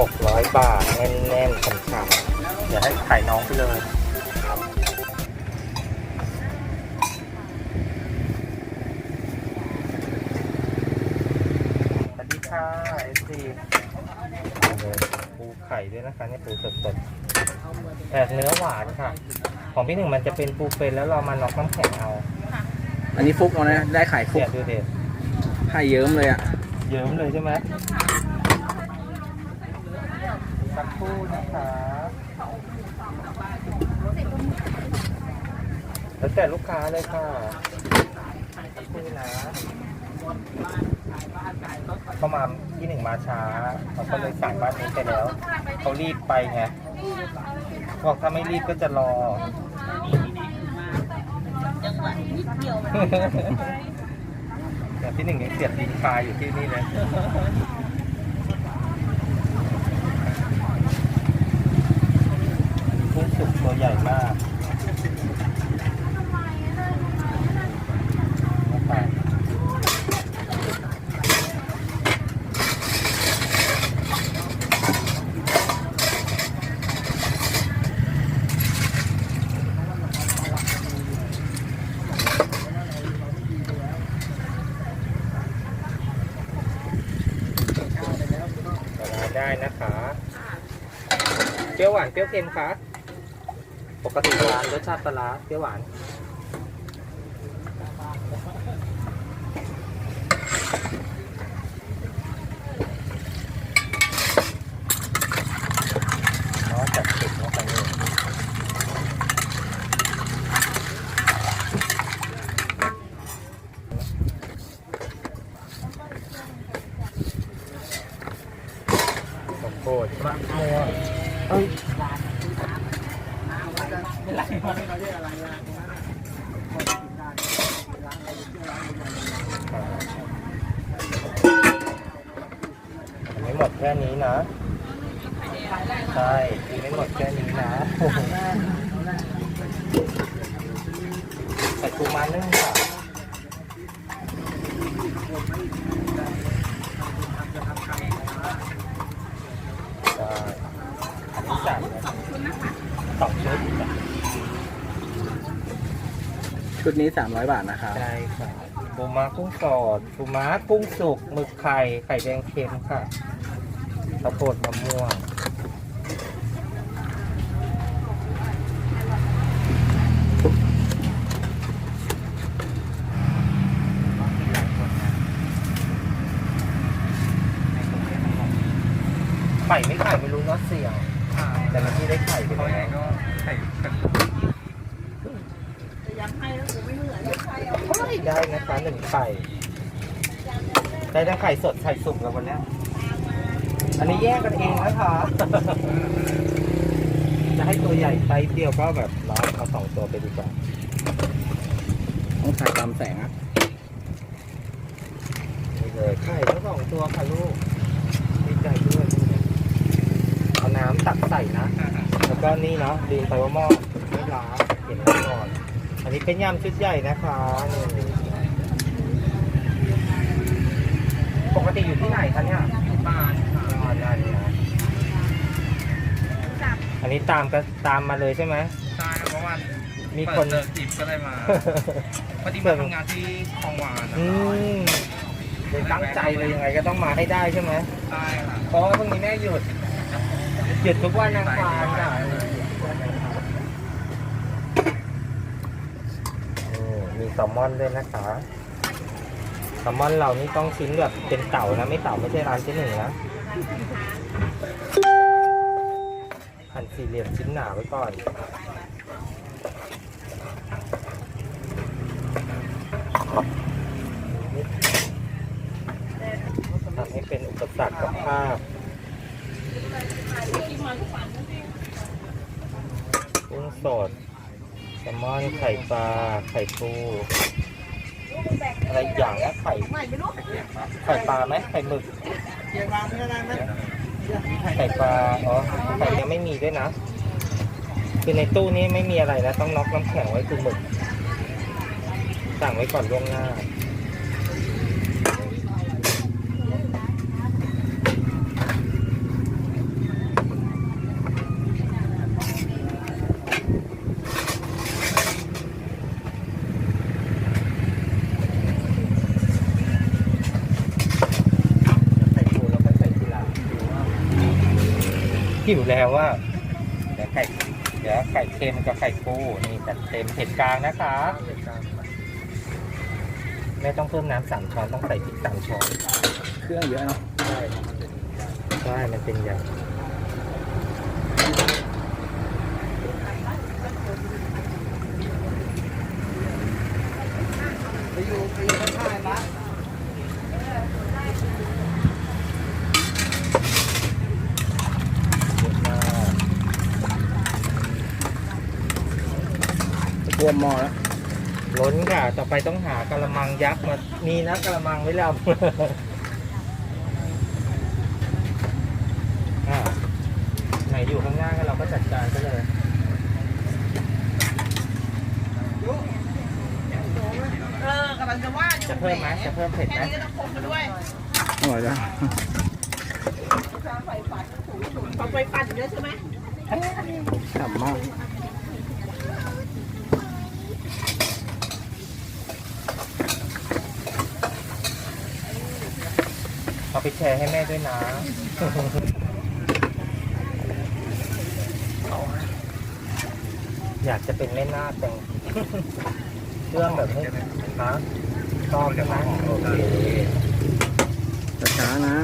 บาท แน่นๆฉ่ำๆเดี๋ยวให้ขายน้องไปเลยสวัสดีค่ะเอซีปูไข่ด้วยนะคะเนี่ยปูสดๆแต่เนื้อหวานค่ะ ของพี่หนึ่งมันจะเป็นปูเป็นแล้วเรามาน็อกน้ำแข็งเอาอันนี้ฟุกเอานะ ได้ไข่ฟุเสีกยดูเด็ดไข่เยิ้มเลยอะ เยิ้มเลยใช่ไหมสักครู่ นะคะแล้วแต่ลูกค้าเลยค่ะสักครู่นะเขามาที่หนึ่งมาช้าเขาก็เลยสั่งบ้านนี้ไปแล้ว เขารีบไปไงบอกถ้าไม่รีบก็จะรอแต่ที่หนึ่งยังเสียบดินคาอยู่ที่นี่เลยกุ้งสุกตัวใหญ่มากนะครับ ได้นะคะ เปรี้ยวหวานเปรี้ยวเค็มคะ ปกติร้านรสชาติปลาร้าเปรี้ยวหวาน เนาะจัดติดเนาะไปนี่ โพธิมะม่วงเอ้ยไม่หมดแค่นี้นะ ใช่กินไม่หมดแค่นี้นะใส่ปูมานึ่งค่ะได้อันนี้จ่ายนะสองชุดจ้ะ ชุดนี้ 300 บาทนะครับ ใช่ค่ะปูม้ากุ้งสดปูม้ากุ้งสุกหมึกไข่ไข่แดงเค็มค่ะข้าวโพดมะม่วงไข่ไม่ไข่ไม่รู้เนาะเสี่ยง แต่เมื่อกี้ได้ไข่ไปแล้ว ไข่ ได้นะคะหนึ่งไข่ ได้ทั้งไข่สดไข่สุกแล้ววันเนี้ยอันนี้แยกกันเองนะคะ จะให้ตัวใหญ่ไซส์เดียวก็แบบเราเอาสองตัวไปดีกว่า ต้องถ่ายตามแสงอะนี่เลยไข่ทั้งสองตัวค่ะลูกดีใจด้วย เอาน้ำตักใส่นะ แล้วก็นี่เนาะดีนไปว่าหม้อไม่ล้างเห็นแน่นอน อันนี้เป็นยำชุดใหญ่นะคะนี่ปกติอยู่ที่ไหนคะเนี่ยบ้านบ้านนั่นนะอันนี้ตามก็ตามมาเลยใช่ไหมใช่ครับเพราะว่ามีมีคนเปิดจีบก็เลยมาพอดีมาทำงานที่คลองหวานนะอืครับมเลยตั้งใจเลยยังไงก็ต้องมาให้ได้ใช่ไหมใช่ค่ะเพราะว่าพรุ่งนี้แม่หยุด หยุดทุกวันอังคารค่ะอื มีแซลมอนด้วยนะคะแซลมอนเรานี่ต้องชิ้นแบบเป็นเต่านะไม่เต่าไม่ใช่ร้านที่หนึ่งนะหั่นสี่เหลี่ยมชิ้นหนาไว้ก่อนทำให้เป็นอุปสรรคกับภาพกุ้งสด ลมอนไข่ปลาไข่ปูอะไรอย่างนะไข่ไข่ปลาไหมไข่หมึกไข่ปลาอ๋อไข่ยังไม่มีด้วยนะ คือในตู้นี้ไม่มีอะไรนะต้องน็อกน้ำแข็งไว้คือหมึกสั่งไว้ก่อนล่วงหน้า หิวแล้วว่าเดี๋ยวไข่เดี๋ยวไข่เค็มกับไข่ปูนี่จัดเต็มเผ็ดกลางนะคะไม่ต้องเพิ่มน้ำสามช้อนต้องใส่พริกสามช้อน เครื่องเยอะเนาะใช่ใช่มันเป็นอย่างเยอะมาก รว มหม้อแล้วล้นค่ะ ต่อไปต้องหากระมังยักษ์มา มีนะกระมังไว้แล้วอ่าไหนอยู่ข้างหน้าก็เราก็จัดการไปเลยเออกำลังจะว่าอยู่จะเพิ่มไหมจะเพิ่มเผ็ดไหมแค่นี้ก็ต้องคงมาด้วยอร่อยจ้ะปอกไปปั่นเยอะใช่ไหมฉ่ำมาก เอาไปแชร์ให้แม่ด้วยนะ อยากจะเป็นแม่นาคแต่งเครื่องแบบนี้ฮะชอบใช่ไหมโอเคช้าๆนะ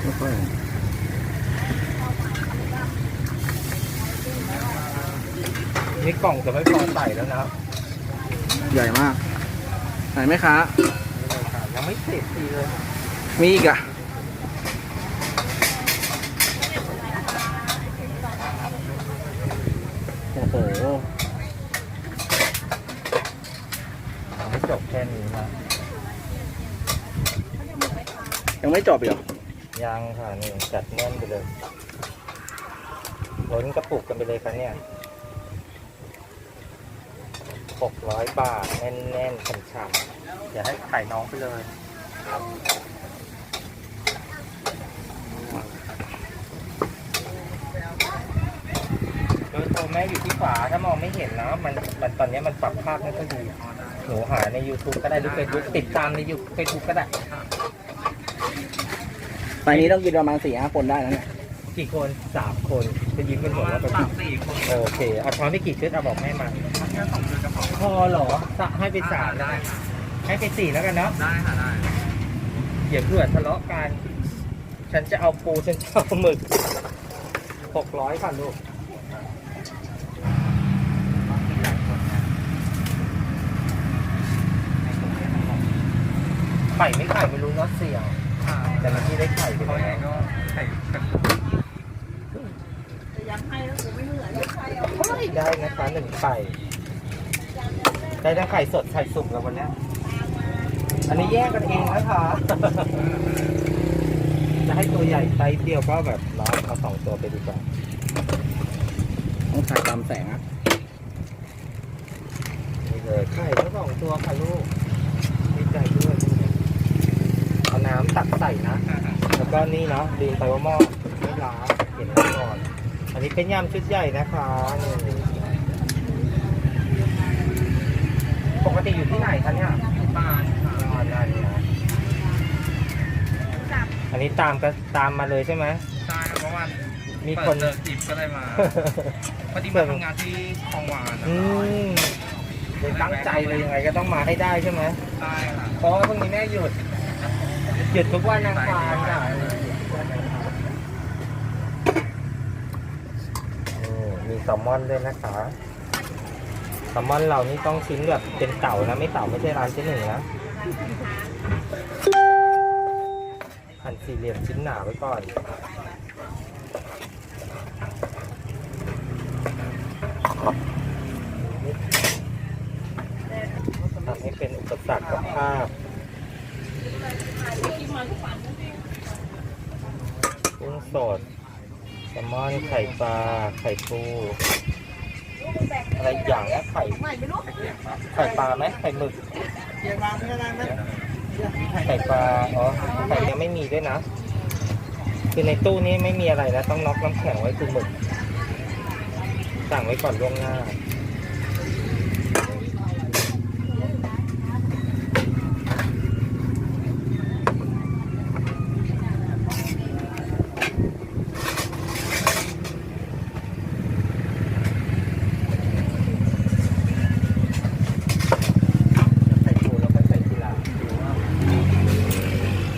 ไม่ค่อยนี่กล่องจะไม่พอใส่แล้วนะใหญ่มาก ไหนไหมคะนี่เลยค่ะยัง ไม่เสร็จทีเลย มีอีกอะโอ้โหยังไม่จบแค่นี้นะยังไม่จบอีกเหรอ ยังค่ะนี่จัดแน่นไปเลยล้นกระปุกกันไปเลยค่ะเนี่ยหกร้อยบาท แน่นๆฉ่ำๆ อย่าให้ขายน้องไปเลยโดยตัวแม่อยู่ที่ขวาถ้ามองไม่เห็นนะมันมันตอนนี้มันปรับภาพไม่ค่อยดีหนูหาใน YouTube ก็ได้หรือ Facebook ติดตามในยู Facebook ก็ได้ไปนี้ต้องกินประมาณสี่ห้าคนได้แล้วเนี่ยกี่คนสามคนจะยิ้มกันหมดแล้วไปสามสี่คนโอเคเอาช้อนไปกี่ชุดเอาบอกแม่มาแค่สองเดือนก็พอพอเหรอสะให้ไปสามได้ ให้ไปสี่แล้วกันเนาะได้ค่ะได้เดี๋ยวเผื่อทะเลาะกัน ฉันจะเอาปูฉันจะเอาหมึกหกร้อยค่ะลูกไข่ไม่ไข่ไม่รู้เนาะเสี่ยงแต่เมื่อกี้ได้ไข่ไปเขาแล้เองวก็ใส่กันเฮ้ยได้นะคะหนึ่งไข่ได้ทั้งไข่สดไข่สุกแล้ววันเนี้ย อันนี้แยกกันเองนะคะจะให้ตัวใหญ่ไซส์เดียวก็แบบเนาะเอาสองตัวไปดีกว่าต้องถ่ายตามแสงอะนี่เลยไข่ทั้งสองตัวค่ะลูกดีใจด้วยเอาน้ำตักใส่นะ แล้วก็นี่เนาะลืมไปว่าหม้อไม่ล้างเห็นไว้ก่อน อันนี้เป็นยำชุดใหญ่นะคะนี่ปกติอยู่ที่ไหนคะเนี่ยบ้านค่ะ อ๋อนั่นนะอั นนี้ตามก็ตามมาเลยใช่ไหม ใช่เพราะว่ามีมีคนเลิกจีบก็เลยมาพอดีมาทำงานที่คลองวานนะอืมเลยตั้งใจเลยยังไงก็ต้องมาให้ได้ใช่ไหมใช่ค่ะเพราะว่าพรุ่งนี้แม่หยุด หยุดทุกวันอังคารค่ะนี่มีแซลมอนด้วยนะคะแซลมอนเรานี่ต้องชิ้นแบบเป็นเต่านะ ไม่เต่าไม่ใช่ร้านที่หนึ่งนะหั่นสี่ เหลี่ยมชิ้นหนาไว้ก่อน ทำให้เป็นอุปสรรคกับภาพกุ้งสดแซลมอนไข่ปลา ไข่ปู อะไรอย่างนะไข่ ไข่ปลาไหมไข่หมึกไข่ปลา อ๋อ ไข่ยังไม่มีด้วยนะ คือในตู้นี้ไม่มีอะไรแล้ว ต้องน็อกน้ำแข็งไว้คือหมึก สั่งไว้ก่อนล่วงหน้า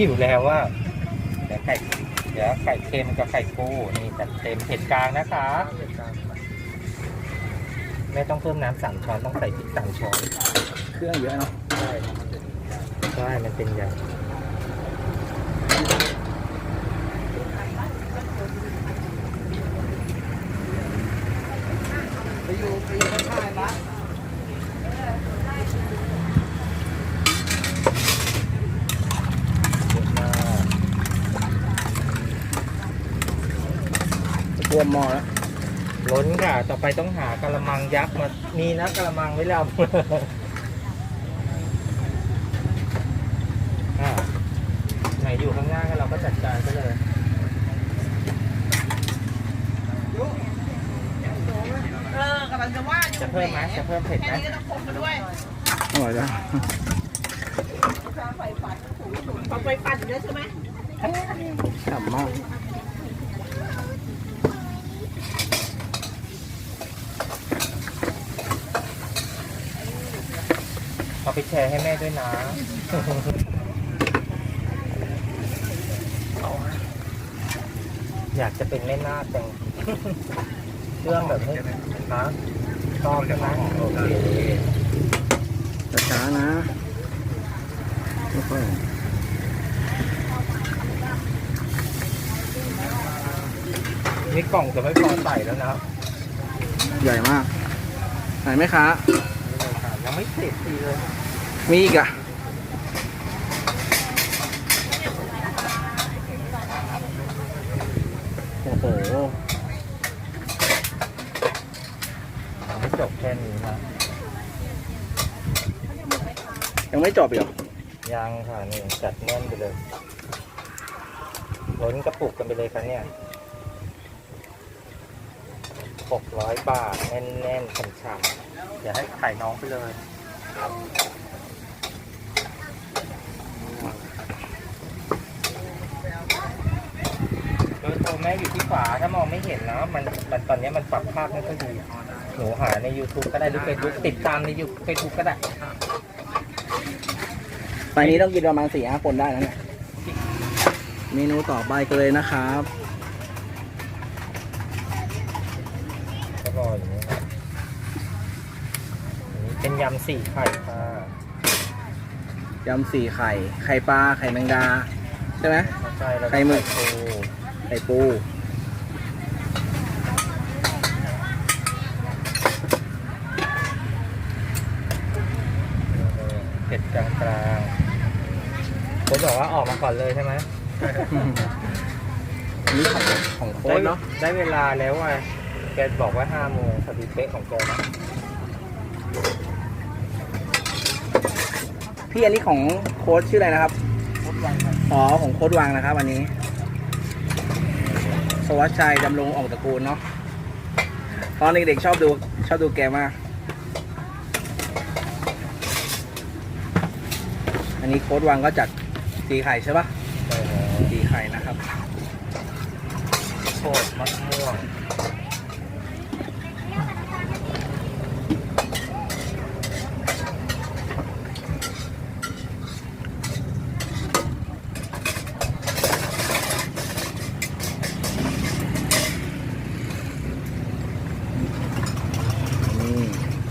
หิวแล้วว่าเดี๋ยวไข่เดี๋ยวไข่เค็มกับไข่ปูนี่จัดเต็มเผ็ดกลางนะคะไม่ต้องเพิ่มน้ำสามช้อนต้องใส่พริกสามช้อนเครื่องเยอะเนาะใช่มันเป็นอย่างไปอยู่ไปอยู่ข้างๆนะเยอะมาก รวมหม้อแล้วล้นค่ะ ต่อไปต้องหากระมังยักษ์มา มีนะกระมังไว้แล้วอะไหนอยู่ข้างหน้าก็เราก็จัดการไปเลยเออกำลังจะว่าอยู่จะเพิ่มไหมจะเพิ่มเผ็ดไหมแค่นี้ก็ต้องพกมาด้วยอร่อยจ้ะเอาไปปั่นเยอะใช่ไหม ฉ่ำมาก เอาไปแชร์ให้แม่ด้วยนะ อยากจะเป็นแม่นาคจังเรื่องแบบนี้นะชอบใช่ไหมโอเคช้าๆนะไม่ค่อยนี่กล่องจะไม่พอใส่แล้วนะใหญ่มาก ไหนไหมคะนี่เลยค่ะยังไม่เสร็จทีเลย มีอีกอะโอ้โหยังไม่จบแค่นี้นะยังไม่จบอีกเหรอ ยังค่ะนี่จัดแน่นไปเลยล้นกระปุกกันไปเลยค่ะเนี่ยหกร้อยบาท แน่นๆฉ่ำๆอย่าให้ขายน้องไปเลย โดยตัวแม่อยู่ที่ขวาถ้ามองไม่เห็นนะมันมันตอนนี้มันปรับภาพไม่ค่อยดีหนูหาใน YouTube ก็ได้หรือ Facebook ติดตามใน Facebook ก็ได้ไปนี้ต้องกินประมาณสี่ห้าคนได้นะเนี่ยเมนูต่อไปกันเลยนะครับก็รออย่างนี้ครับอันนี้เป็นยำสี่ไข่ค่ะยำสี่ไข่ ไข่ปลา ไข่แมงดา ใช่ไหม ใช่แล้วไข่หมึกปู ไข่ปูเผ็ดกลางกลางๆผมบอกว่าออกมาก่อนเลยใช่ไหมอันนี้ของของโค้ดเนาะได้เวลาแล้วอะแกบอกว่าห้าโมงพอดีเป๊ะของแกนะพี่อันนี้ของโค้ดชื่ออะไรนะครับ อ๋อของโค้ดวังนะครับอันนี้ สวัสดิ์ชัยดำรงออกตระกูลเนาะตอนเด็กๆชอบดูชอบดูแกมาก อันนี้โค้ดวังก็จัดตีไข่ใช่ปะใช่แล้วตีไข่นะครับโคตรมะม่วง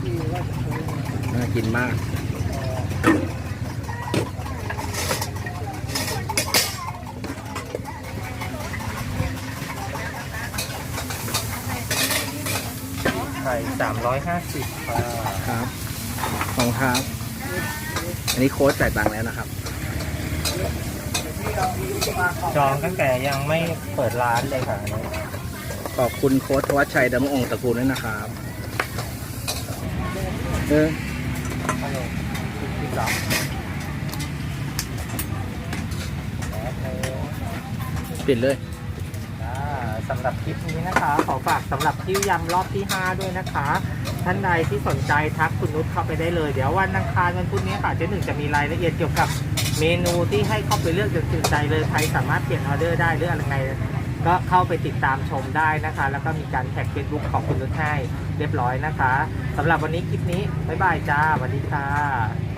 นี่น่ากินมาก ไข่ สามร้อยห้าสิบค่ะครับของครับ อันนี้โค้ดจ่ายตังค์แล้วนะครับ จองตั้งแต่ยังไม่เปิดร้านเลยค่ะอันนี้ขอบคุณโค้ดธวัชชัยดำรงองค์ตระกูลด้วยนะครับเออฮัลโหลที่สองแล้วเธอปิดเลยอ่าสำหรับคลิปนี้นะคะ ขอฝากสำหรับที่ยำรอบที่ 5 ด้วยนะคะ ท่านใดที่สนใจทักคุณนุชเข้าไปได้เลย เดี๋ยววันอังคารวันพุธนี้ค่ะเจ๊หนึ่งจะมีรายละเอียดเกี่ยวกับเมนูที่ให้เข้าไปเลือกจนตื่นใจเลยใครสามารถเปลี่ยนออเดอร์ได้หรืออะไรไงก็เข้าไปติดตามชมได้นะคะ แล้วก็มีการแท็กเฟซบุ๊กของคุณนุชให้เรียบร้อยนะคะสำหรับวันนี้คลิปนี้บ๊ายบายจ้าสวัสดีค่ะ